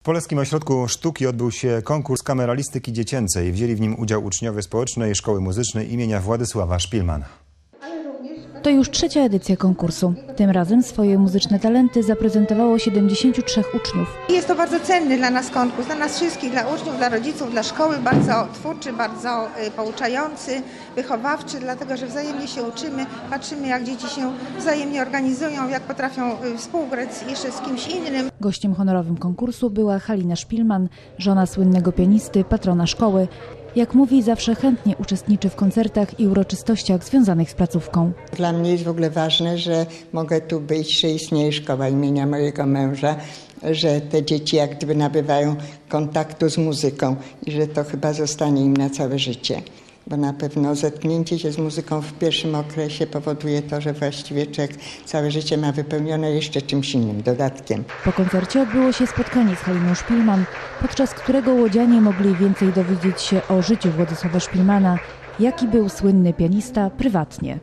W Polskim Ośrodku Sztuki odbył się konkurs kameralistyki dziecięcej. Wzięli w nim udział uczniowie Społecznej Szkoły Muzycznej imienia Władysława Szpilmana. To już trzecia edycja konkursu. Tym razem swoje muzyczne talenty zaprezentowało 73 uczniów. Jest to bardzo cenny dla nas konkurs, dla nas wszystkich, dla uczniów, dla rodziców, dla szkoły, bardzo twórczy, bardzo y, pouczający, wychowawczy, dlatego że wzajemnie się uczymy, patrzymy jak dzieci się wzajemnie organizują, jak potrafią y, współgrać jeszcze z kimś innym. Gościem honorowym konkursu była Halina Szpilman, żona słynnego pianisty, patrona szkoły. Jak mówi, zawsze chętnie uczestniczy w koncertach i uroczystościach związanych z placówką. Dla mnie jest w ogóle ważne, że mogę tu być, że istnieje szkoła imienia mojego męża, że te dzieci jak gdyby nabywają kontaktu z muzyką i że to chyba zostanie im na całe życie. Bo na pewno zetknięcie się z muzyką w pierwszym okresie powoduje to, że właściwie człowiek całe życie ma wypełnione jeszcze czymś innym, dodatkiem. Po koncercie odbyło się spotkanie z Haliną Szpilman, podczas którego łodzianie mogli więcej dowiedzieć się o życiu Władysława Szpilmana, jaki był słynny pianista prywatnie.